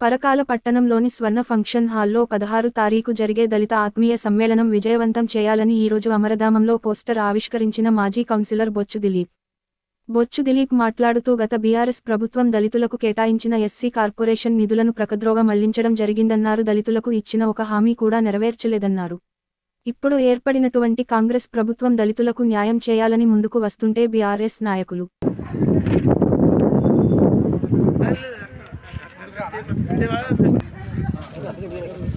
పరకాల పట్టణంలోని స్వర్ణ ఫంక్షన్ హాల్లో పదహారు తారీఖు జరిగే దళిత ఆత్మీయ సమ్మేళనం విజయవంతం చేయాలని ఈరోజు అమరధామంలో పోస్టర్ ఆవిష్కరించిన మాజీ కౌన్సిలర్ బొచ్చు దిలీప్. బొచ్చు దిలీప్ మాట్లాడుతూ గత బీఆర్ఎస్ ప్రభుత్వం దళితులకు కేటాయించిన ఎస్సీ కార్పొరేషన్ నిధులను ప్రకద్రోవ మళ్ళించడం జరిగిందన్నారు. దళితులకు ఇచ్చిన ఒక హామీ కూడా నెరవేర్చలేదన్నారు. ఇప్పుడు ఏర్పడినటువంటి కాంగ్రెస్ ప్రభుత్వం దళితులకు న్యాయం చేయాలని ముందుకు వస్తుంటే బీఆర్ఎస్ నాయకులు. Se va a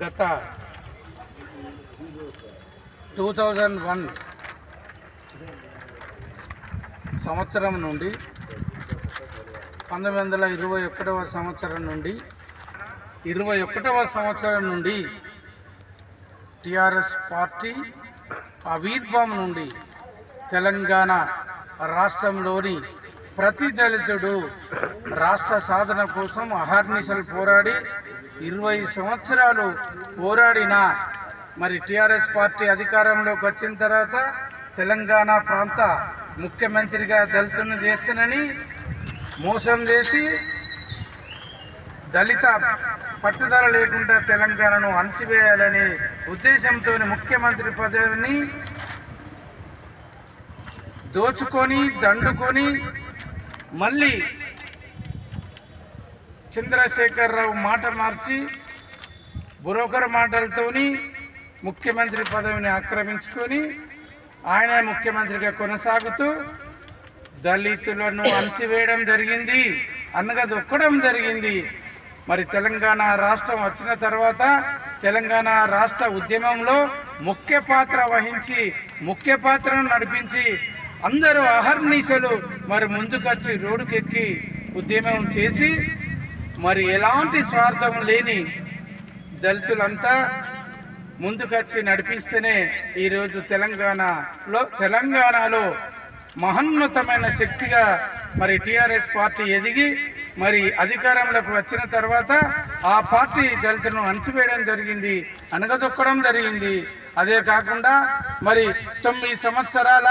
గత టూ థౌజండ్ వన్ సంవత్సరం నుండి పంతొమ్మిది వందల ఇరవై ఒకటవ సంవత్సరం నుండి ఇరవై ఒకటవ సంవత్సరం నుండి టిఆర్ఎస్ పార్టీ ఆవిర్భావం నుండి తెలంగాణ రాష్ట్రంలోని ప్రతి దళితుడు రాష్ట్ర సాధన కోసం అహర్నిశలు పోరాడి ఇరవై సంవత్సరాలు పోరాడిన మరి టిఆర్ఎస్ పార్టీ అధికారంలోకి వచ్చిన తర్వాత తెలంగాణ ప్రాంత ముఖ్యమంత్రిగా దళితులను చేస్తానని మోసం చేసి దళిత పట్టుదల లేకుండా తెలంగాణను అణచివేయాలనే ఉద్దేశంతో ముఖ్యమంత్రి పదవిని దోచుకొని దండుకొని మళ్ళీ చంద్రశేఖరరావు మాట మార్చి బ్రోకర్ మాటలతోని ముఖ్యమంత్రి పదవిని ఆక్రమించుకొని ఆయన ముఖ్యమంత్రిగా కొనసాగుతూ దళితులను అణచివేయడం జరిగింది అన్నగదొక్కడం జరిగింది. మరి తెలంగాణ రాష్ట్రం వచ్చిన తర్వాత తెలంగాణ రాష్ట్ర ఉద్యమంలో ముఖ్య పాత్ర వహించి ముఖ్య పాత్రను నడిపించి అందరూ అహర్నిశలు మరి ముందుకొచ్చి రోడ్డుకెక్కి ఉద్యమం చేసి మరి ఎలాంటి స్వార్థం లేని దళితులంతా ముందుకొచ్చి నడిపిస్తేనే ఈరోజు తెలంగాణలో తెలంగాణలో మహోన్నతమైన శక్తిగా మరి టీఆర్ఎస్ పార్టీ ఎదిగి మరి అధికారంలోకి వచ్చిన తర్వాత ఆ పార్టీ దళితులను అణచివేయడం జరిగింది అనగదొక్కడం జరిగింది. అదే కాకుండా మరి తొమ్మిది సంవత్సరాల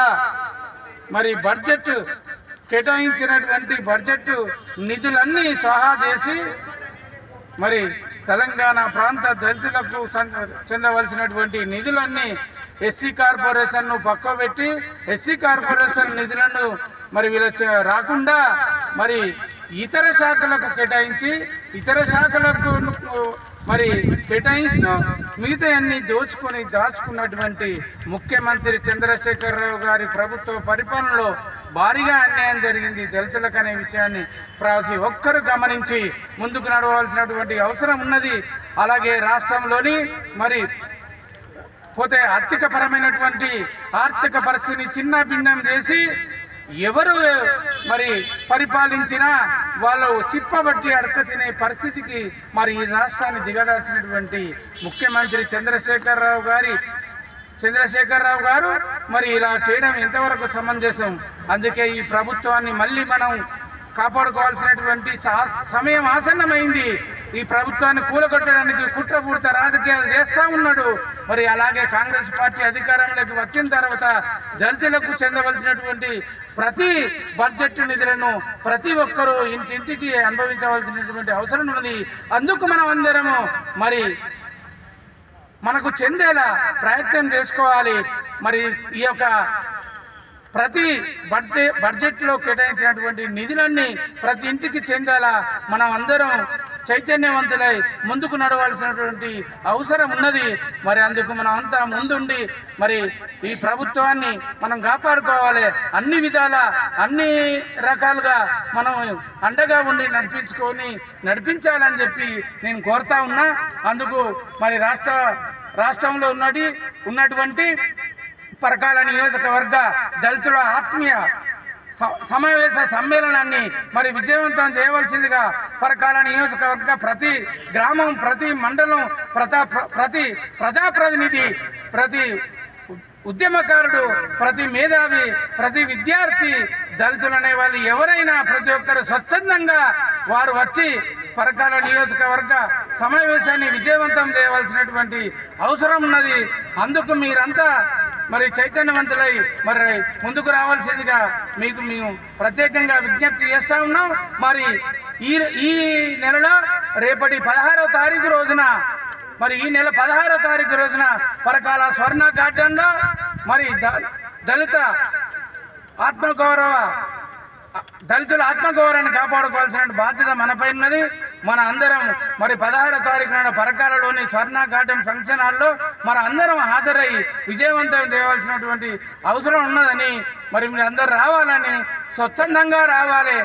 మరి బడ్జెట్ కేటాయించినటువంటి బడ్జెట్ నిధులన్నీ స్వాహా చేసి మరి తెలంగాణ ప్రాంత దళితులకు చెందవలసినటువంటి నిధులన్నీ ఎస్సీ కార్పొరేషన్ను పక్కబెట్టి ఎస్సీ కార్పొరేషన్ నిధులను మరి వీళ్ళ రాకుండా మరి ఇతర శాఖలకు కేటాయించి ఇతర శాఖలకు మరి కేటాయిస్తూ మిగతా అన్ని దోచుకొని దాచుకున్నటువంటి ముఖ్యమంత్రి చంద్రశేఖరరావు గారి ప్రభుత్వ పరిపాలనలో భారీగా అన్యాయం జరిగింది. దళితులకు అనే విషయాన్ని ప్రతి ఒక్కరు గమనించి ముందుకు నడవలసినటువంటి అవసరం ఉన్నది. అలాగే రాష్ట్రంలోని మరి పోతే ఆర్థికపరమైనటువంటి ఆర్థిక పరిస్థితిని చిన్న భిన్నం చేసి ఎవరు మరి పరిపాలించినా వాళ్ళు చిప్పబట్టి అడక తినే పరిస్థితికి మరి ఈ రాష్ట్రాన్ని దిగదాల్సినటువంటి ముఖ్యమంత్రి చంద్రశేఖరరావు గారి చంద్రశేఖరరావు గారు మరి ఇలా చేయడం ఎంతవరకు సమంజసం? అందుకే ఈ ప్రభుత్వాన్ని మళ్ళీ మనం కాపాడుకోవాల్సినటువంటి సమయం ఆసన్నమైంది. ఈ ప్రభుత్వాన్ని కూలగొట్టడానికి కుట్రపూర్త రాజకీయాలు చేస్తూ ఉన్నాడు. మరి అలాగే కాంగ్రెస్ పార్టీ అధికారంలోకి వచ్చిన తర్వాత దళితులకు చెందవలసినటువంటి ప్రతి బడ్జెట్ నిధులను ప్రతి ఒక్కరూ ఇంటింటికి అనుభవించవలసినటువంటి అవసరం ఉన్నది. అందుకు మనం అందరము మరి మనకు చెందేలా ప్రయత్నం చేసుకోవాలి. మరి ఈ యొక్క ప్రతి బడ్జెట్ బడ్జెట్లో కేటాయించినటువంటి నిధులన్నీ ప్రతి ఇంటికి చెందేలా మనం అందరం చైతన్యవంతులై ముందుకు నడవాల్సినటువంటి అవసరం ఉన్నది. మరి అందుకు మనం అంతా ముందుండి మరి ఈ ప్రభుత్వాన్ని మనం కాపాడుకోవాలి. అన్ని విధాల అన్ని రకాలుగా మనం అండగా ఉండి నడిపించుకొని నడిపించాలని చెప్పి నేను కోరుతా ఉన్నా. అందుకు మరి రాష్ట్ర రాష్ట్రంలో ఉన్నటి ఉన్నటువంటి పరకాల నియోజకవర్గ దళితుల ఆత్మీయ సమావేశ సమ్మేళనాన్ని మరి విజయవంతం చేయవలసిందిగా పరకాల నియోజకవర్గ ప్రతి గ్రామం ప్రతి మండలం ప్రతా ప్ర- ప్రతి ప్రజాప్రతినిధి ప్రతి ఉద్యమకారుడు ప్రతి మేధావి ప్రతి విద్యార్థి దళితులనే వాళ్ళు ఎవరైనా ప్రతి ఒక్కరు స్వచ్ఛందంగా వారు వచ్చి పరకాల నియోజకవర్గ సమావేశాన్ని విజయవంతం చేయవలసినటువంటి అవసరం ఉన్నది. అందుకు మీరంతా మరి చైతన్యవంతులై మరి ముందుకు రావాల్సిందిగా మీకు మేము ప్రత్యేకంగా విజ్ఞప్తి చేస్తా ఉన్నాం. మరి ఈ ఈ నెలలో రేపటి పదహారవ తారీఖు రోజున మరి ఈ నెల పదహారో తారీఖు రోజున పరకాల స్వర్ణ గార్డెన్లో మరి ద- దళిత ఆత్మగౌరవ దళితుల ఆత్మగౌరవాన్ని కాపాడుకోవాల్సిన బాధ్యత మనపై ఉన్నది. మన అందరం మరి పదహారో తారీఖున పరకాలలోని స్వర్ణ ఘాటం ఫంక్షన్ హాల్లో మన అందరం హాజరై విజయవంతం చేయవలసినటువంటి అవసరం ఉన్నదని మరి మీరు అందరు రావాలని స్వచ్ఛందంగా రావాలి.